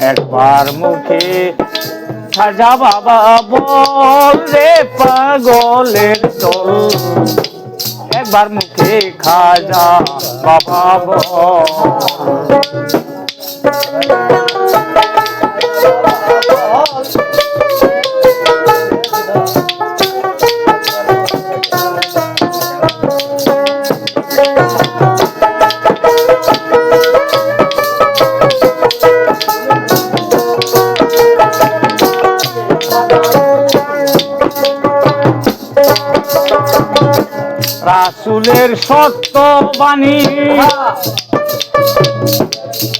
একবার মুখে খাজা বাবা বল রে পাগলের দল। একবার মুখে খাজা বাবা বল। রাসুলের সত্য বাণী।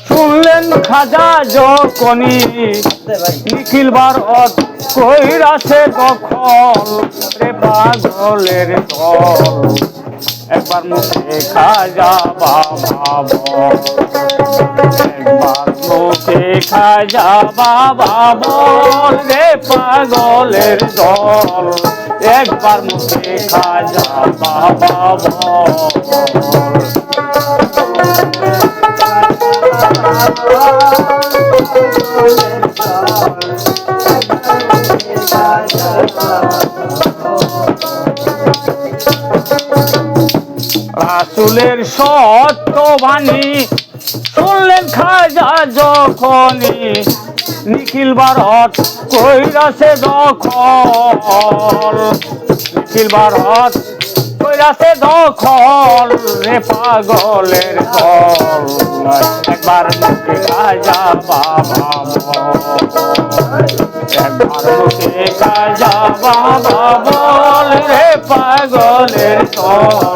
শুনলেন খাজা যখনই নিখিল ভারত কইরাছে দখল রে পাগলের দল। একবার মুখে খাজা বাবা বল একবার মুখে খাজা বাবা বল রে পাগলের দল একবার মুখে খাজা বাবা বল রাসুলের সত্য বাণী শুনলেন খাজা যখনই, নিখিল ভারত কইরাছে দখল। নিখিল ভারত কইরাছে দখল রে পাগলের দল। একবার মুখে খাজা বাবা। একবার মুখে খাজা বাবা বল রে পাগলের দল।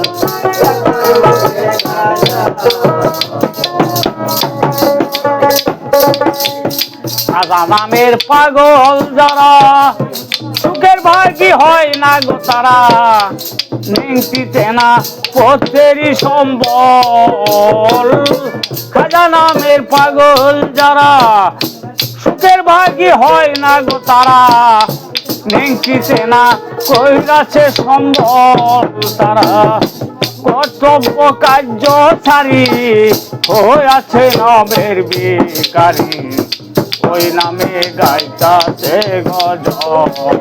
সাদা নামের পাগল যারা, সুখের ভাগি হয় না গো তারা। নিংটিতে না পথেরই সম্বল। খাজা নামের পাগল যারা, সুখের ভাগি হয় না গো তারা। নিংটিতে না কইরাছে সম্বল তারা। কর্তব্য কার্য ছাড়ি হয়ে আছে নবের বিকারী। ওই নামে গাইতাছে গজল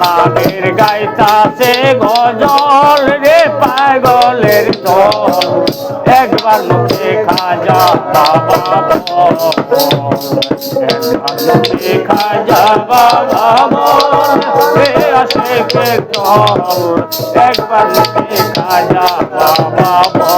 নামের গাইতাছে গজল রে পাগলের দল একবার মুখে খাজা বাবা। একবার খাজা বাবা। রে আসে একবার মুখে খাজা বাবা।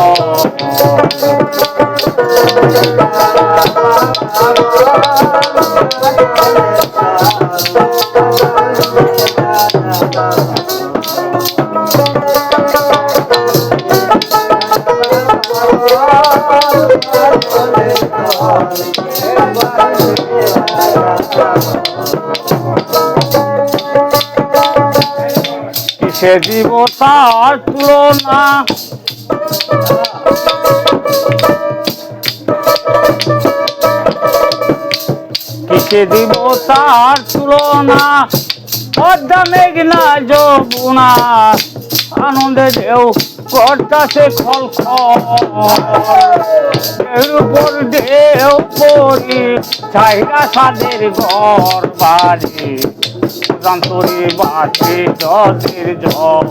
কিসে দিব তার তুলনা কিসে দিব তার তুলনা। পদ্মা মেঘনা যমুনা, আনন্দে ঢেউ করতাছে খল খেউ উপর দেও পরি চাহিদা সাদের ঘর বাড়ি। যন্ত্রী বাটি নদীর জল।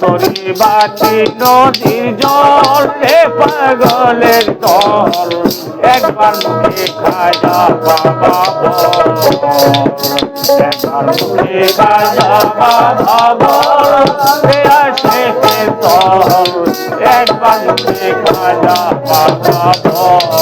যন্ত্রী বাটি নদীর জল রে পাগলের দল। একবার মুখে খাজা বাবা একবার মুখে খাজা বাবা বল। রে আসে দল একবার মুখে খাজা বাবা বল।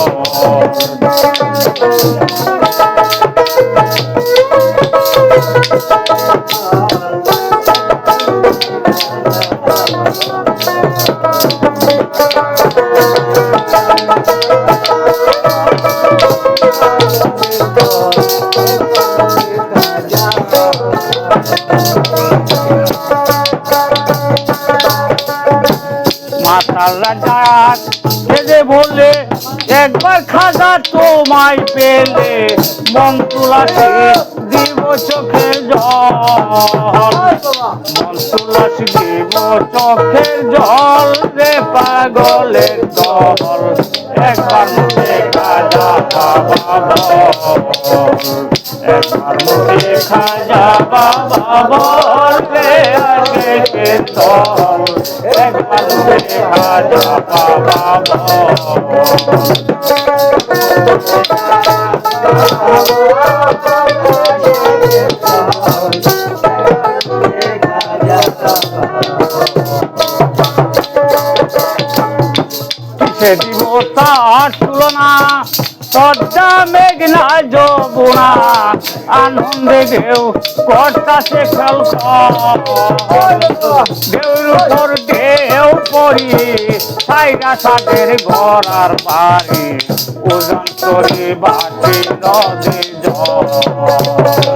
মাতাল্লা যাক যে বলে একবার খাজা তোমায় পেলে মন তুলাসে দিব চোখের জল। তুলাসি দিব চোখের জল রে পাগলের দল। একবার মুখে খাজা বাবা বল। একবার মুখে খাজা বাবা বল রে আগে কে দল একবার মুখে খাজা বাবা বল। দিব তার তুলনা সজ্জা মেঘনা যবুনা আনন্দে ঢেউ কর্তাছে খেল ঢেউর উপর ঢেউ পড়ি, সাইরা সাদের ঘর আর বাড়ি। ওজন তরি বাটি নদী জল।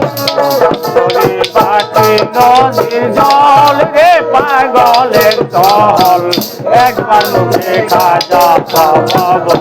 নদীর জল রে পাগলের দল। একবার মুখে খাজা পাবো।